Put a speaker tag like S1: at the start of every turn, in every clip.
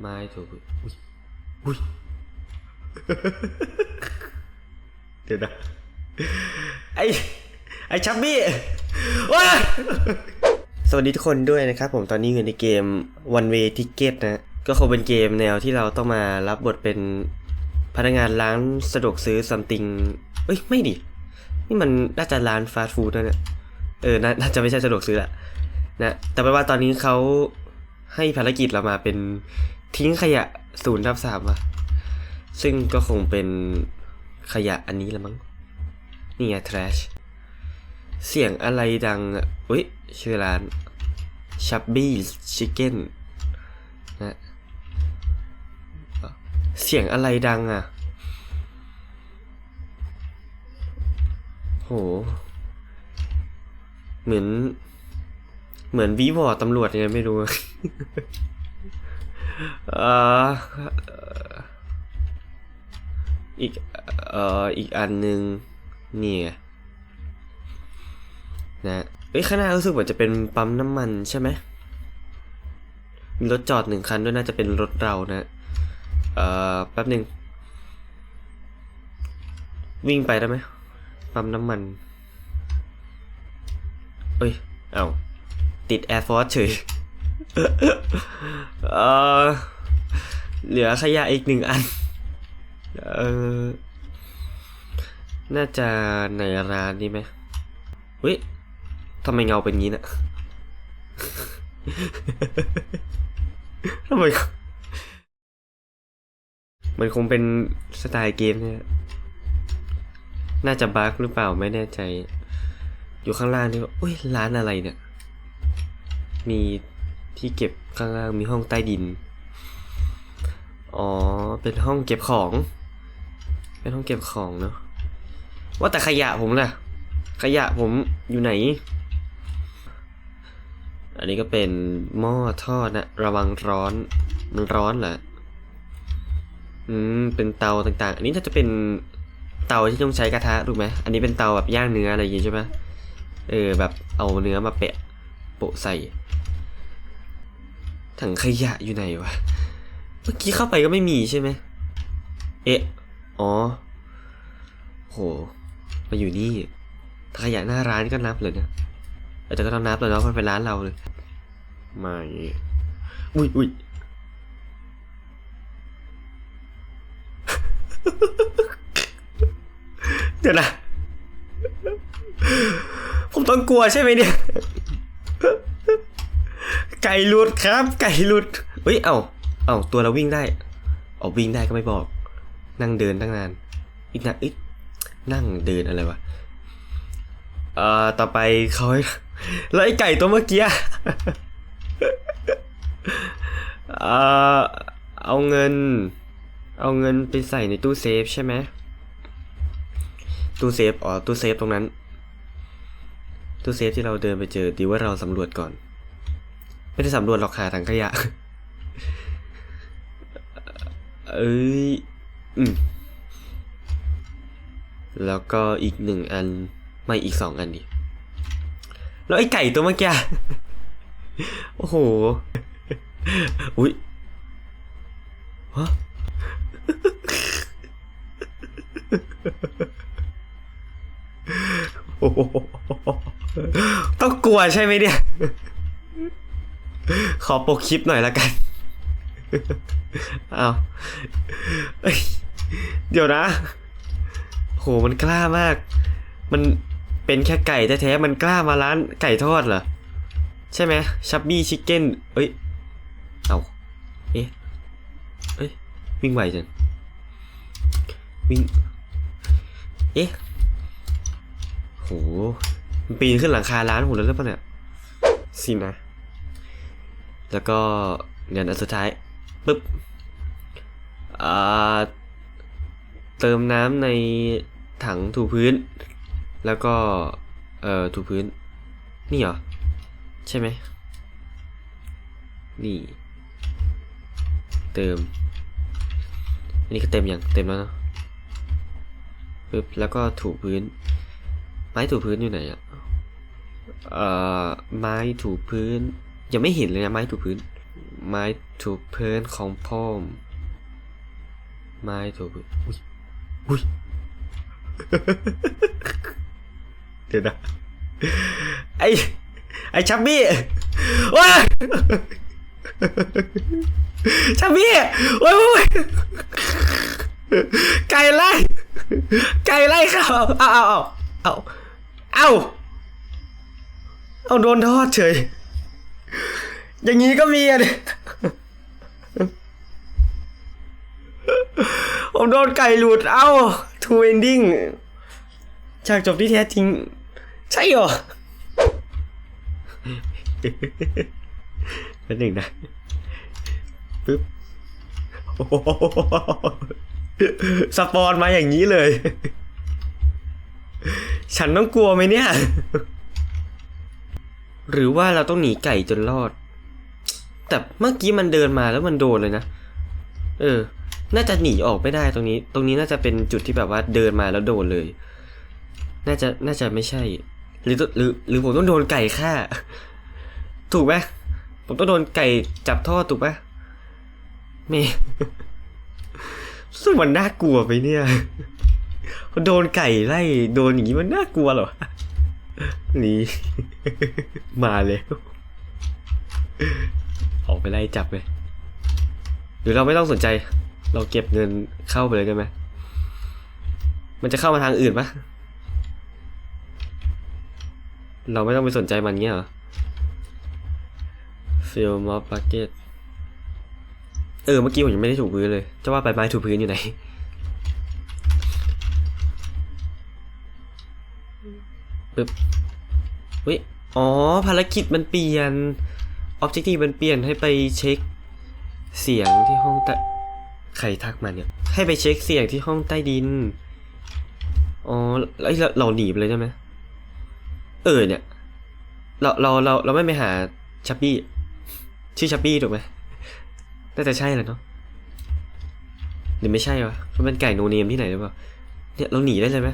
S1: ไม้ถูกอุ้ยอุ้ยเดี๋ยวนะไอไอชับบี้ว้าสวัสดีทุกคนด้วยนะครับผมตอนนี้อยู่ในเกม One Way Ticket นะ ก็คงเป็นเกมแนวที่เราต้องมารับบทเป็นพนักงานร้านสะดวกซื้อ something เอ้ย ไม่ดิ นี่มันน่าจะร้านฟาสต์ฟู้ดนะเนี่ยเออน,น่าจะไม่ใช่สะดวกซื้อละนะ แต่เป็นว่าตอนนี้เขาให้ภารกิจเรามาเป็น ทิ้งขยะศูนย์ทับสามอะซึ่งก็คงเป็นขยะอันนี้ละมั้ง นี่ไง trash เสียงอะไรดังอุ้ยชื่อร้าน Chubby Chicken นะเสียงอะไรดังอะ โห เหมือน เหมือนวีวอตำรวจยังไงไม่รู้ เอ่ออีกเอ่ออีกอันหนึ่งนี่ไงนะเอ้ยข้างหน้ารู้สึกเหมือนจะเป็นปั๊มน้ำมันใช่ไหมมีรถจอดหนึ่งคันด้วยน่าจะเป็นรถเรานะเอ่อแป๊บหนึ่งวิ่งไปได้ไหมปั๊มน้ำมันเอ้ย เอาติด Air Force เฉย เออเหลือขยะอีกหนึ่งอัน เออ น่าจะในร้านนี้ไหมเฮ้ยทำไมเงาเป็นงี้นะทำไมมันคงเป็นสไตล์เกมเนี่ย น่าจะบั๊กหรือเปล่าไม่แน่ใจ อยู่ข้างล่างนี่ว่าอุ้ยร้านอะไรเนี่ย มี ที่เก็บข้างล่างมีห้องใต้ดิน อ๋อ เป็นห้องเก็บของ เป็นห้องเก็บของเนาะ ว่าแต่ขยะผมล่ะ ขยะผมอยู่ไหน อันนี้ก็เป็นหม้อทอดนะ ระวังร้อน มันร้อนเหรอ อืม เป็นเตาต่างๆ อันนี้น่าจะเป็นเตาที่ต้องใช้กระทะถูกไหม อันนี้เป็นเตาแบบย่างเนื้ออะไรอย่างงี้ใช่ไหมเออแบบเอาเนื้อมาแปะโปะใส่ ถังขยะอยู่ไหนวะ เมื่อกี้เข้าไปก็ไม่มีใช่ไหม เอ๊ะ อ๋อ โห มาอยู่นี่ถังขยะหน้าร้านก็นับเลยนะแต่ก็ต้องนับเลยเนาะเพราะมันเป็นร้านเราเลยไม่อุ้ยอุ้ยเดี๋ยวนะ ผมต้องกลัวใช่ไหมเนี่ย ไก่หลุดครับ ไก่หลุดเฮ้ย เอ้า เอ้าตัวเราวิ่งได้ เอาวิ่งได้ก็ไม่บอก นั่งเดินตั้งนาน อีกนะอีกนั่งเดินอะไรวะ เอ่อ ต่อไปเขาแล้วไอ้ไก่ตัวเมื่อกี้ เอ่อ เอาเงิน เอาเงินไปใส่ในตู้เซฟใช่ไหม ตู้เซฟ อ๋อ ตู้เซฟตรงนั้น ตู้เซฟที่เราเดินไปเจอ ดีว่าเราสำรวจก่อน ไม่ได้สำรวจหรอกหาถังขยะ เอ้ย อืม แล้วก็อีกหนึ่งอัน ไม่อีกสองอันดิ แล้วไอ้ไก่ตัวเมื่อกี้ โอ้โห อุ้ยฮะโอ้โหต้องกลัวใช่ไหมเนี่ย ขอโปกคลิปหน่อยละกันเอาเดี๋ยวนะ โหมันกล้ามาก มันเป็นแค่ไก่แท้ๆ มันกล้ามาร้านไก่ทอดเหรอ ใช่ไหมชับบี้ชิคเก้น เอ้ย เอาเอ๊ะเอ้ย วิ่งไวจัง วิ่ง เอ๊ะ โห มันปีนขึ้นหลังคาร้านผมแล้วหรือเปล่าเนี่ยสินะ แล้วก็เงินอันสุดท้ายปึ๊บอ่าเติมน้ำในถังถูพื้น แล้วก็ เอ่อถูพื้น นี่เหรอ ใช่ไหม นี่ เติม อันนี้ก็เต็มอยังเต็มแล้วเนอะปึ๊บแล้วก็ถูพื้น ไม้ถูพื้นอยู่ไหนอะเอ่อ ไม้ถูพื้น ยังไม่เห็นเลยนะไม้ถูพื้น ไม้ถูพื้นของพ่อมไม้ถูพื้นอุ้ยอุ้ยเดี๋ยวนะไอไอชับบี้ว้าชับบี้โอ้ยโอ้ยไก่ไล่ไก่ไล่ข้าวเอาเอาเอาเอาเอาเอาโดนทอดเฉย อย่างนี้ก็มีอะดิผมโดนไก่หลุด เอ้าทูเอนดิ้งฉากจบที่แท้จริง ใช่เหรอเป็นหนึ่งนะปึ๊บโอ้โหสปอนมาอย่างนี้เลย ฉันต้องกลัวไหมเนี่ย หรือว่าเราต้องหนีไก่จนรอด แต่เมื่อกี้มันเดินมาแล้วมันโดนเลยนะ เออ น่าจะหนีออกไม่ได้ตรงนี้ ตรงนี้น่าจะเป็นจุดที่แบบว่าเดินมาแล้วโดนเลย น่าจะ น่าจะไม่ใช่ หรือหรือหรือผมต้องโดนไก่ฆ่า ถูกไหมผมต้องโดนไก่จับท่อถูกไหมไม่ซึ่งมันน่ากลัวไปเนี่ยโดนไก่ไล่โดนอย่างนี้มันน่ากลัวเหรอนี่มาเลย ออกไปไล่จับเลย หรือเราไม่ต้องสนใจ เราเก็บเงินเข้าไปเลยได้ไหมมันจะเข้ามาทางอื่นปะเราไม่ต้องไปสนใจมันเงี้ยหรอฟิลมอฟบักเก็ตเออเมื่อกี้ผมยังไม่ได้ถูพื้นเลย จะว่าใบไม้ถูพื้นอยู่ไหน ปึ๊บเฮ้ย อ๋อ ภารกิจมันเปลี่ยน ออบเจกตีมันเปลี่ยนให้ไปเช็คเสียงที่ห้องใต้ใครทักมาเนี่ย ให้ไปเช็คเสียงที่ห้องใต้ดิน อ๋อแล้วเราเราหนีไปเลยใช่ไหมเออเนี่ย เราเราเราเราไม่ไปหาชัปปี้ชื่อชัปปี้ถูกไหมน่าจะใช่แหละเนาะหรือไม่ใช่วะเพราะมันไก่โนเนมที่ไหนหรือเปล่า เนี่ยเราหนีได้เลยไหม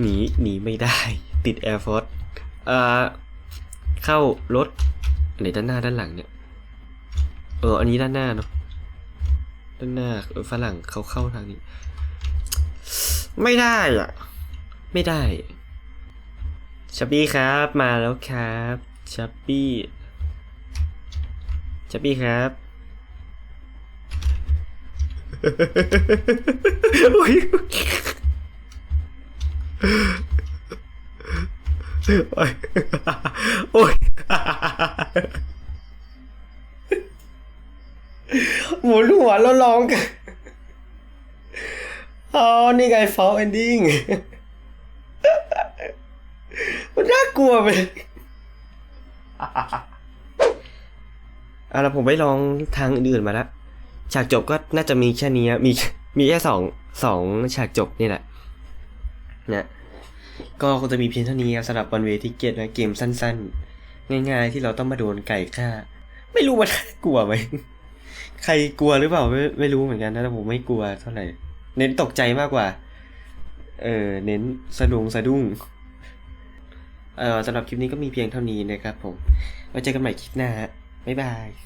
S1: หนีหนีไม่ได้ ติดแอร์ฟอร์สอ่อ เข้ารถอันไหนด้านหน้าด้านหลังเนี่ยเอออันนี้ด้านหน้าเนาะด้านหน้าฝรั่งเขาเข้าทางนี้ ไม่ได้อะไม่ได้ชับบี้ครับมาแล้วครับชับบี้ชับบี้ครับโอ้ย โอ้ยโอ้ยหมุนหัวแล้วร้องกันอ๋อ นี่ไงฟอลเอนดิ้งมันน่ากลัวไปเอาละผมไปลองทางอื่นๆมาแล้วฉากจบก็น่าจะมีแค่นี้มีมีแค่สองสองฉากจบนี่แหละนะ ก็คงจะมีเพียงเท่านี้ครับสำหรับวันเวทิเกตนะเกมสั้นๆ ง่ายๆที่เราต้องมาโดนไก่ฆ่า ไม่รู้มันน่ากลัวไหมใครกลัวหรือเปล่าไม่ไม่รู้เหมือนกันนะแต่ผมไม่กลัวเท่าไหร่ เน้นตกใจมากกว่า เออเน้นสะดุงสะดุ้งเอ่อสำหรับคลิปนี้ก็มีเพียงเท่านี้นะครับผมไว้เจอกันใหม่คลิปหน้าฮะบ๊ายบาย